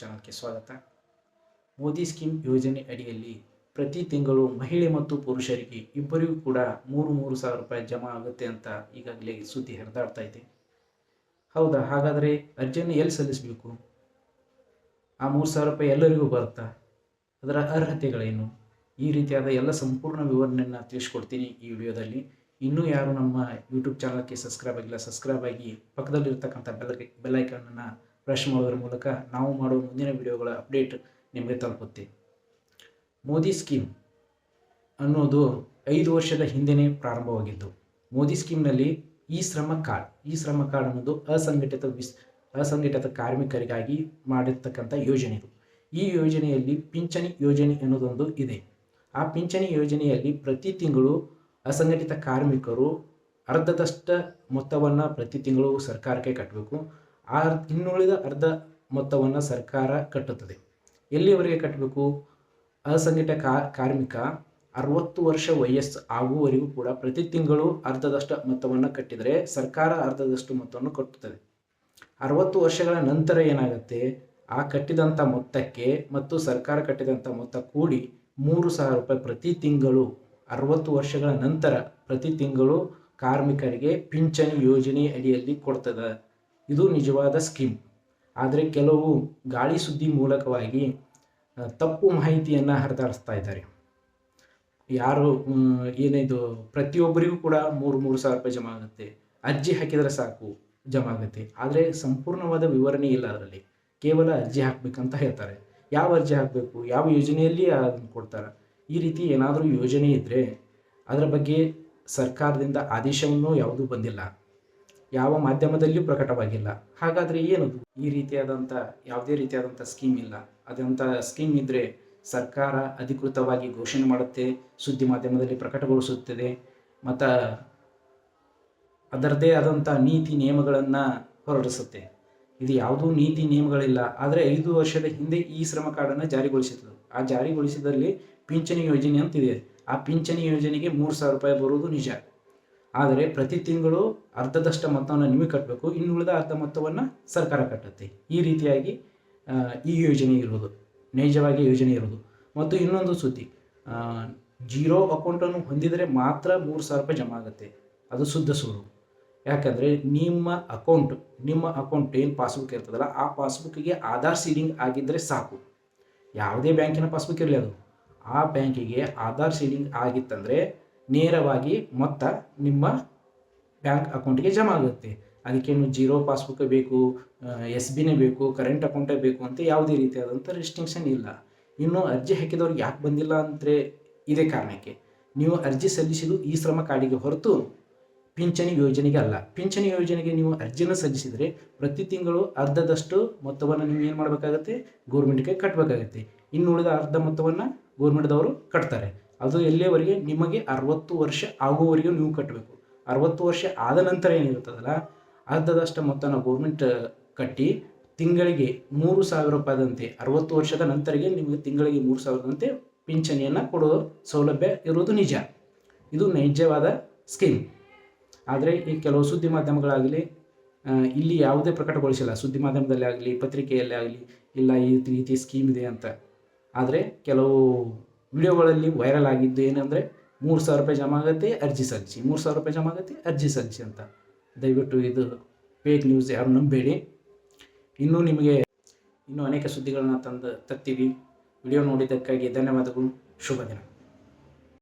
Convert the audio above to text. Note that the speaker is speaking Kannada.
ಚಾನಲ್ಗೆ ಸ್ವಾಗತ. ಮೋದಿ ಸ್ಕೀಮ್ ಯೋಜನೆ ಅಡಿಯಲ್ಲಿ ಪ್ರತಿ ತಿಂಗಳು ಮಹಿಳೆ ಮತ್ತು ಪುರುಷರಿಗೆ ಇಬ್ಬರಿಗೂ ಕೂಡ ಮೂರು ಮೂರು ಸಾವಿರ ರೂಪಾಯಿ ಜಮಾ ಆಗುತ್ತೆ ಅಂತ ಈಗಾಗಲೇ ಸುದ್ದಿ ಹರಿದಾಡ್ತಾ ಇದೆ. ಹೌದಾ? ಹಾಗಾದರೆ ಅರ್ಜಿಯನ್ನು ಎಲ್ಲಿ ಸಲ್ಲಿಸಬೇಕು? ಆ ಮೂರು ಸಾವಿರ ರೂಪಾಯಿ ಎಲ್ಲರಿಗೂ ಬರುತ್ತಾ? ಅದರ ಅರ್ಹತೆಗಳೇನು? ಈ ರೀತಿಯಾದ ಎಲ್ಲ ಸಂಪೂರ್ಣ ವಿವರಣೆಯನ್ನು ತಿಳಿಸ್ಕೊಡ್ತೀನಿ ಈ ವಿಡಿಯೋದಲ್ಲಿ. ಇನ್ನೂ ಯಾರು ನಮ್ಮ ಯೂಟ್ಯೂಬ್ ಚಾನಲ್ಗೆ ಸಬ್ಸ್ಕ್ರೈಬ್ ಆಗಿಲ್ಲ, ಸಬ್ಸ್ಕ್ರೈಬ್ ಆಗಿ ಪಕ್ಕದಲ್ಲಿರ್ತಕ್ಕಂಥ ಬೆಲ್ ಬೆಲ್ಲೈಕನನ್ನು ಪ್ರೆಸ್ ಮಾಡೋದ್ರ ಮೂಲಕ ನಾವು ಮಾಡುವ ಮುಂದಿನ ವಿಡಿಯೋಗಳ ಅಪ್ಡೇಟ್ ನಿಮಗೆ ತಲುಪುತ್ತೆ. ಮೋದಿ ಸ್ಕೀಮ್ ಅನ್ನೋದು ಐದು ವರ್ಷದ ಹಿಂದೆಯೇ ಪ್ರಾರಂಭವಾಗಿದ್ದು, ಮೋದಿ ಸ್ಕೀಮ್ನಲ್ಲಿ ಈ ಶ್ರಮ ಕಾರ್ಡ್ ಈ ಶ್ರಮ ಕಾರ್ಡ್ ಅನ್ನೋದು ಅಸಂಘಟಿತ ವಿಸ್, ಅಸಂಘಟಿತ ಕಾರ್ಮಿಕರಿಗಾಗಿ ಮಾಡಿರ್ತಕ್ಕಂಥ ಯೋಜನೆ ಇದು. ಈ ಯೋಜನೆಯಲ್ಲಿ ಪಿಂಚಣಿ ಯೋಜನೆ ಅನ್ನೋದೊಂದು ಇದೆ. ಆ ಪಿಂಚಣಿ ಯೋಜನೆಯಲ್ಲಿ ಪ್ರತಿ ತಿಂಗಳು ಅಸಂಘಟಿತ ಕಾರ್ಮಿಕರು ಅರ್ಧದಷ್ಟು ಮೊತ್ತವನ್ನು ಪ್ರತಿ ತಿಂಗಳು ಸರ್ಕಾರಕ್ಕೆ ಕಟ್ಟಬೇಕು ಆ ಇನ್ನುಳಿದ ಅರ್ಧ ಮೊತ್ತವನ್ನು ಸರ್ಕಾರ ಕಟ್ಟುತ್ತದೆ. ಎಲ್ಲಿವರೆಗೆ ಕಟ್ಟಬೇಕು? ಅಸಂಘಟಿತ ಕಾರ್ಮಿಕ ಅರವತ್ತು ವರ್ಷ ವಯಸ್ಸು ಆಗುವವರೆಗೂ ಕೂಡ ಪ್ರತಿ ತಿಂಗಳು ಅರ್ಧದಷ್ಟು ಮೊತ್ತವನ್ನು ಕಟ್ಟಿದರೆ ಸರ್ಕಾರ ಅರ್ಧದಷ್ಟು ಮೊತ್ತವನ್ನು ಕಟ್ಟುತ್ತದೆ. ಅರವತ್ತು ವರ್ಷಗಳ ನಂತರ ಏನಾಗುತ್ತೆ? ಆ ಕಟ್ಟಿದಂಥ ಮೊತ್ತಕ್ಕೆ ಮತ್ತು ಸರ್ಕಾರ ಕಟ್ಟಿದಂಥ ಮೊತ್ತ ಕೂಡಿ ಮೂರು ಸಾವಿರ ರೂಪಾಯಿ ಪ್ರತಿ ತಿಂಗಳು, ಅರವತ್ತು ವರ್ಷಗಳ ನಂತರ ಪ್ರತಿ ತಿಂಗಳು ಕಾರ್ಮಿಕರಿಗೆ ಪಿಂಚಣಿ ಯೋಜನೆ ಅಡಿಯಲ್ಲಿ ಕೊಡ್ತದೆ. ಇದು ನಿಜವಾದ ಸ್ಕೀಮ್. ಆದರೆ ಕೆಲವು ಗಾಳಿ ಸುದ್ದಿ ಮೂಲಕವಾಗಿ ತಪ್ಪು ಮಾಹಿತಿಯನ್ನು ಹರಿದಾಡಿಸ್ತಾ ಇದ್ದಾರೆ. ಯಾರು ಏನಿದು, ಪ್ರತಿಯೊಬ್ಬರಿಗೂ ಕೂಡ ಮೂರು ಮೂರು ಸಾವಿರ ರೂಪಾಯಿ ಜಮಾ ಆಗುತ್ತೆ. ಅರ್ಜಿ ಹಾಕಿದರೆ ಸಾಕು, ಜಮಾ ಆಗುತ್ತೆ. ಆದರೆ ಸಂಪೂರ್ಣವಾದ ವಿವರಣೆ ಇಲ್ಲ ಅದರಲ್ಲಿ. ಕೇವಲ ಅರ್ಜಿ ಹಾಕಬೇಕಂತ ಹೇಳ್ತಾರೆ. ಯಾವ ಅರ್ಜಿ ಹಾಕಬೇಕು, ಯಾವ ಯೋಜನೆಯಲ್ಲಿ ಅದನ್ನು ಕೊಡ್ತಾರೆ? ಈ ರೀತಿ ಏನಾದರೂ ಯೋಜನೆ ಇದ್ದರೆ ಅದರ ಬಗ್ಗೆ ಸರ್ಕಾರದಿಂದ ಆದೇಶವನ್ನು ಯಾವುದೂ ಬಂದಿಲ್ಲ. ಯಾವ ಮಾಧ್ಯಮದಲ್ಲಿಯೂ ಪ್ರಕಟವಾಗಿಲ್ಲ. ಹಾಗಾದರೆ ಏನದು ಈ ರೀತಿಯಾದಂಥ ಯಾವುದೇ ರೀತಿಯಾದಂಥ ಸ್ಕೀಮ್ ಇಲ್ಲ. ಅದಂಥ ಸ್ಕೀಮ್ ಇದ್ದರೆ ಸರ್ಕಾರ ಅಧಿಕೃತವಾಗಿ ಘೋಷಣೆ ಮಾಡುತ್ತೆ, ಸುದ್ದಿ ಮಾಧ್ಯಮದಲ್ಲಿ ಪ್ರಕಟಗೊಳಿಸುತ್ತದೆ, ಮತ್ತು ಅದರದೇ ಆದಂಥ ನೀತಿ ನಿಯಮಗಳನ್ನು ಹೊರಡಿಸುತ್ತೆ. ಇದು ಯಾವುದೂ ನೀತಿ ನಿಯಮಗಳಿಲ್ಲ. ಆದರೆ ಐದು ವರ್ಷದ ಹಿಂದೆ ಈ ಶ್ರಮ ಕಾರ್ಡನ್ನು ಜಾರಿಗೊಳಿಸಿದ್ರು ಆ ಜಾರಿಗೊಳಿಸಿದಲ್ಲಿ ಪಿಂಚಣಿ ಯೋಜನೆ ಅಂತಿದೆ. ಆ ಪಿಂಚಣಿ ಯೋಜನೆಗೆ ಮೂರು ಸಾವಿರ ರೂಪಾಯಿ ಬರುವುದು ನಿಜ. ಆದರೆ ಪ್ರತಿ ತಿಂಗಳು ಅರ್ಧದಷ್ಟು ಮೊತ್ತವನ್ನು ನಿಮಗೆ ಕಟ್ಟಬೇಕು ಇನ್ನು ಉಳಿದ ಅರ್ಧ ಮೊತ್ತವನ್ನು ಸರ್ಕಾರ ಕಟ್ಟುತ್ತೆ. ಈ ರೀತಿಯಾಗಿ ಈ ಯೋಜನೆ ಇರುವುದು. ನೈಜವಾಗಿ ಯೋಜನೆ ಇರುವುದು. ಮತ್ತು ಇನ್ನೊಂದು ಸುದ್ದಿ ಜೀರೋ ಅಕೌಂಟನ್ನು ಹೊಂದಿದರೆ ಮಾತ್ರ ಮೂರು ಸಾವಿರ ರೂಪಾಯಿ ಜಮಾ ಆಗುತ್ತೆ. ಅದು ಶುದ್ಧ ಸುಳ್ಳು ಯಾಕಂದರೆ ನಿಮ್ಮ ಅಕೌಂಟ್ ನಿಮ್ಮ ಅಕೌಂಟ್ ಏನು ಪಾಸ್ಬುಕ್ ಇರ್ತದಲ್ಲ, ಆ ಪಾಸ್ಬುಕ್ಕಿಗೆ ಆಧಾರ್ ಸೀಡಿಂಗ್ ಆಗಿದ್ದರೆ ಸಾಕು. ಯಾವುದೇ ಬ್ಯಾಂಕಿನ ಪಾಸ್ಬುಕ್ ಇರಲಿ ಅದು. ಆ ಬ್ಯಾಂಕಿಗೆ ಆಧಾರ್ ಸೀಡಿಂಗ್ ಆಗಿತ್ತಂದರೆ ನೇರವಾಗಿ ಮೊತ್ತ ನಿಮ್ಮ ಬ್ಯಾಂಕ್ ಅಕೌಂಟ್ಗೆ ಜಮಾ ಆಗುತ್ತೆ. ಅದಕ್ಕೇನು ಜೀರೋ ಪಾಸ್ಬುಕ್ ಬೇಕು ಎಸ್ ಬಿನೇ ಬೇಕು ಕರೆಂಟ್ ಅಕೌಂಟೇ ಬೇಕು ಅಂತ ಯಾವುದೇ ರೀತಿಯಾದಂಥ ರಿಸ್ಟ್ರಿಕ್ಷನ್ ಇಲ್ಲ. ಇನ್ನು ಅರ್ಜಿ ಹಾಕಿದವ್ರಿಗೆ ಯಾಕೆ ಬಂದಿಲ್ಲ ಅಂದರೆ ಇದೇ ಕಾರಣಕ್ಕೆ. ನೀವು ಅರ್ಜಿ ಸಲ್ಲಿಸಿದ್ದು ಈ ಶ್ರಮ ಕಾರ್ಡಿಗೆ ಹೊರತು ಪಿಂಚಣಿ ಯೋಜನೆಗೆ ಅಲ್ಲ. ಪಿಂಚಣಿ ಯೋಜನೆಗೆ ನೀವು ಅರ್ಜಿನ ಸಲ್ಲಿಸಿದರೆ ಪ್ರತಿ ತಿಂಗಳು ಅರ್ಧದಷ್ಟು ಮೊತ್ತವನ್ನು ನೀವು ಏನು ಮಾಡಬೇಕಾಗತ್ತೆ? ಗೌರ್ಮೆಂಟ್ಗೆ ಕಟ್ಟಬೇಕಾಗತ್ತೆ ಇನ್ನುಳಿದ ಅರ್ಧ ಮೊತ್ತವನ್ನು ಗೌರ್ಮೆಂಟ್ದವರು ಕಟ್ತಾರೆ. ಅದು ಎಲ್ಲಿಯವರೆಗೆ? ನಿಮಗೆ ಅರವತ್ತು ವರ್ಷ ಆಗುವವರೆಗೂ ನೀವು ಕಟ್ಟಬೇಕು. ಅರವತ್ತು ವರ್ಷ ಆದ ನಂತರ ಏನಿರುತ್ತದಲ್ಲ, ಅರ್ಧದಷ್ಟು ಮೊತ್ತನ ಗೌರ್ಮೆಂಟ್ ಕಟ್ಟಿ ತಿಂಗಳಿಗೆ ಮೂರು ಸಾವಿರ ರೂಪಾಯಿದಂತೆ ಅರವತ್ತು ವರ್ಷದ ನಂತರಗೆ ನಿಮಗೆ ತಿಂಗಳಿಗೆ ಮೂರು ಸಾವಿರದಂತೆ ಪಿಂಚಣಿಯನ್ನು ಕೊಡೋ ಸೌಲಭ್ಯ ಇರುವುದು ನಿಜ. ಇದು ನೈಜವಾದ ಸ್ಕೀಮ್. ಆದರೆ ಈ ಕೆಲವು ಸುದ್ದಿ ಮಾಧ್ಯಮಗಳಾಗಲಿ ಇಲ್ಲಿ ಯಾವುದೇ ಪ್ರಕಟಗೊಳಿಸಿಲ್ಲ. ಸುದ್ದಿ ಮಾಧ್ಯಮದಲ್ಲಿ ಆಗಲಿ ಪತ್ರಿಕೆಯಲ್ಲಿ ಆಗಲಿ ಇಲ್ಲ ಈ ರೀತಿ ಸ್ಕೀಮ್ ಇದೆ ಅಂತ. ಆದರೆ ಕೆಲವು ವಿಡಿಯೋಗಳಲ್ಲಿ ವೈರಲ್ ಆಗಿದ್ದು ಏನಂದರೆ ಮೂರು ಸಾವಿರ ರೂಪಾಯಿ ಜಮಾ ಆಗುತ್ತೆ, ಅರ್ಜಿ ಸಲ್ಲಿಸಿ. ಮೂರು ಸಾವಿರ ರೂಪಾಯಿ ಜಮಾ ಆಗುತ್ತೆ, ಅರ್ಜಿ ಸಲ್ಲಿಸಿ ಅಂತ. ದಯವಿಟ್ಟು ಇದು ಫೇಕ್ ನ್ಯೂಸ್ ಯಾರು ನಂಬೇಡಿ. ಇನ್ನೂ ನಿಮಗೆ ಇನ್ನೂ ಅನೇಕ ಸುದ್ದಿಗಳನ್ನ ತಂದು ತರ್ತೀವಿ. ವಿಡಿಯೋ ನೋಡಿದ್ದಕ್ಕಾಗಿ ಧನ್ಯವಾದಗಳು. ಶುಭ ದಿನ.